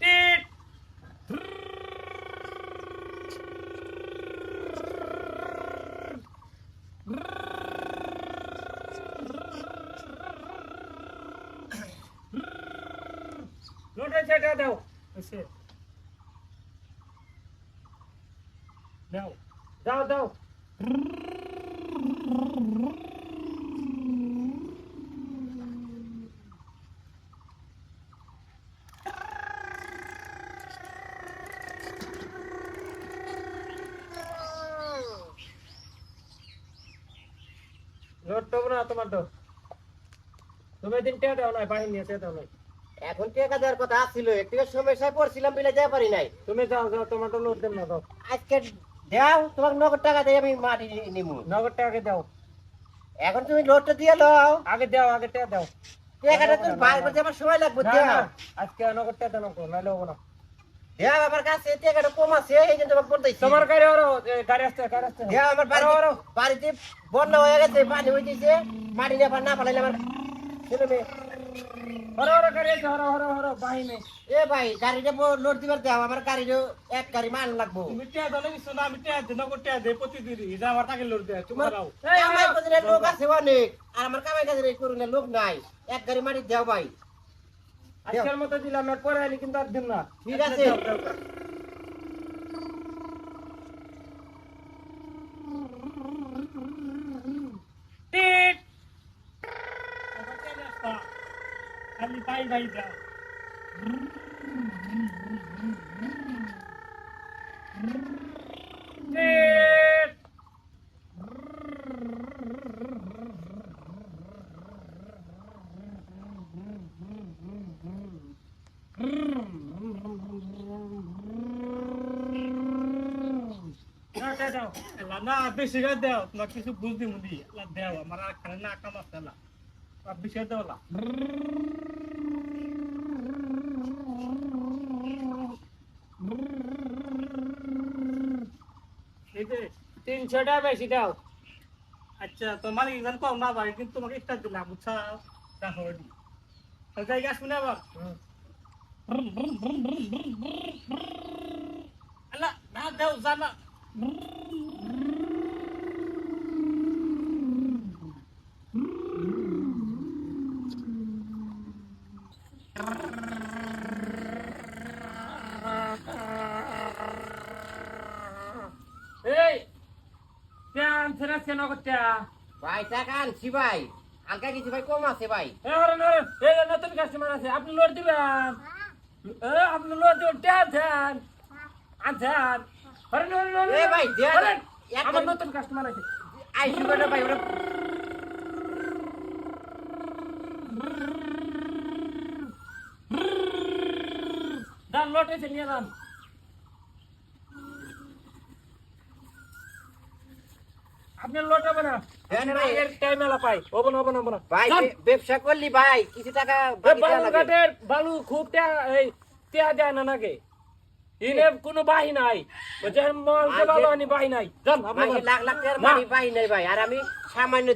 টিট লোটে ছেটা দাও এসে দাও দাও দাও না তোমার তো। তুমি দিন টেয়া দাও নাই বাহিনী টেয়া দাও নাই। এখন টাকা দেওয়ার কথা আসছিল একটু সমস্যায় পড়ছিলাম বলে যেতে পারি নাই। তুমি যাও যাও তোমার তো লোট দেন না দাও আজকে দাও তোমার নগদ টাকা দিয়ে আমি মাটি নিমু। নগদ টাকা দাও। এখন তুমি লোডটা দিয়ে দাও আগে দাও আগে টেয়া দাও। টাকাটা তুমি বাইর করতে আমার সময় লাগবে দাও। আজকে নগদ টেয়া দাও না নাইলে হব না। দাও আমার কাছে টাকাটা কম আছে এই জন্য তোমাকে বলতেছি তোমার গাড়ি ওরো এ, গাড়ি আসছে গাড়ি আসছে। দাও আমার বাড়িতে ওরো, ওরো। বাড়িতে বন্যা হয়ে গেছে পানি হয়ে মাটি না না পালাইলে আমার ছেলে মেয়ে। গাড়ি আছে, ওরো, ওরো, ওরো, বাহিনী। এ ভাই গাড়িটা লোড দিবার দাও আমার গাড়িটা এক গাড়ি মান লাগবো। তুমি টিয়া দাও নাকি শোনা আমি টিয়া দিই নগদ টিয়া দেই প্রতিদিন এটা আমার টাকা লোড দেয় তোমার এই। লোক আছে অনেক আর আমার কামাই কাজের করুন লোক নাই। এক গাড়ি মাটি দাও ভাই। আজকের মতো দিলাম এর পরে আইলে কিন্তু আর দিন না। ঠিক আছে। খালি ভাই টিট দাও, না বেশি করে দাও। তোমার কিছু বুঝদি মুদি দাও আমার আর খানে না কাম আছে আর বেশি দাও যে তিনশোটা বেশি দাও। আচ্ছা তো মালিক এখানে কম না ভাই কিন্তু তোমাকে একটা দিলাম বুঝছা? দেখো জায়গা শুনে আবার। আল্লাহ না দাও জানা এই ছেড়ে কেন করতে? ভাই টাকা আনছি ভাই। হালকা কিছু ভাই কম আছে ভাই। এই নতুন কাস্টমার আছে আপনি লোড দিবেন? আপনি লোড দিবেন আনছেন হরেন ভাই, আমার নতুন কাস্টমার আছে। আইসি ভাই ওরা। দান লোড নিয়ে যান আপনি লোড হবে না দেন আপনার ভাই। আগের টাইম এলা পাই হব না হব না হব না ভাই। যান। বে- ব্যবসা করলি ভাই কিছু টাকা দেওয়া বালু বালু খুব টেয়া- দেয় না নাকি? ইনে কোনো বাহি নাই। মাল আর আনি বাহি নাই। আপনি। লাখ লাখ না। পাই নাই ভাই। আর আমি সামান্য